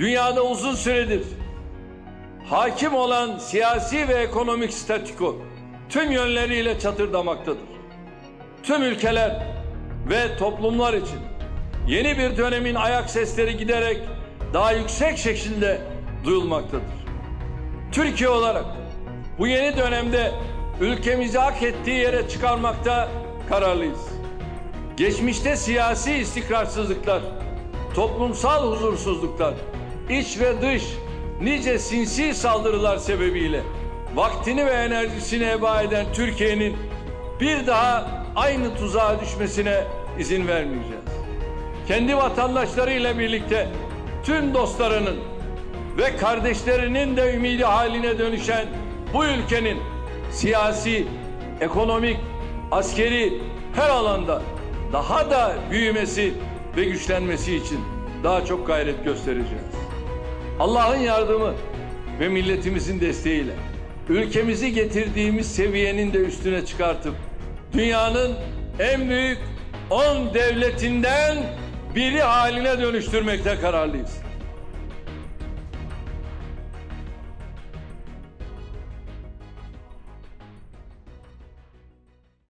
dünyada uzun süredir hakim olan siyasi ve ekonomik statüko tüm yönleriyle çatırdamaktadır. Tüm ülkeler ve toplumlar için yeni bir dönemin ayak sesleri giderek daha yüksek şekilde duyulmaktadır. Türkiye olarak bu yeni dönemde ülkemizi hak ettiği yere çıkarmakta kararlıyız. Geçmişte siyasi istikrarsızlıklar, toplumsal huzursuzluklar, iç ve dış nice sinsi saldırılar sebebiyle vaktini ve enerjisini heba eden Türkiye'nin bir daha aynı tuzağa düşmesine izin vermeyeceğiz. Kendi vatandaşlarıyla birlikte tüm dostlarının ve kardeşlerinin de ümidi haline dönüşen bu ülkenin siyasi, ekonomik, askeri her alanda daha da büyümesi ve güçlenmesi için daha çok gayret göstereceğiz. Allah'ın yardımı ve milletimizin desteğiyle ülkemizi getirdiğimiz seviyenin de üstüne çıkartıp dünyanın en büyük 10 devletinden biri haline dönüştürmekte kararlıyız.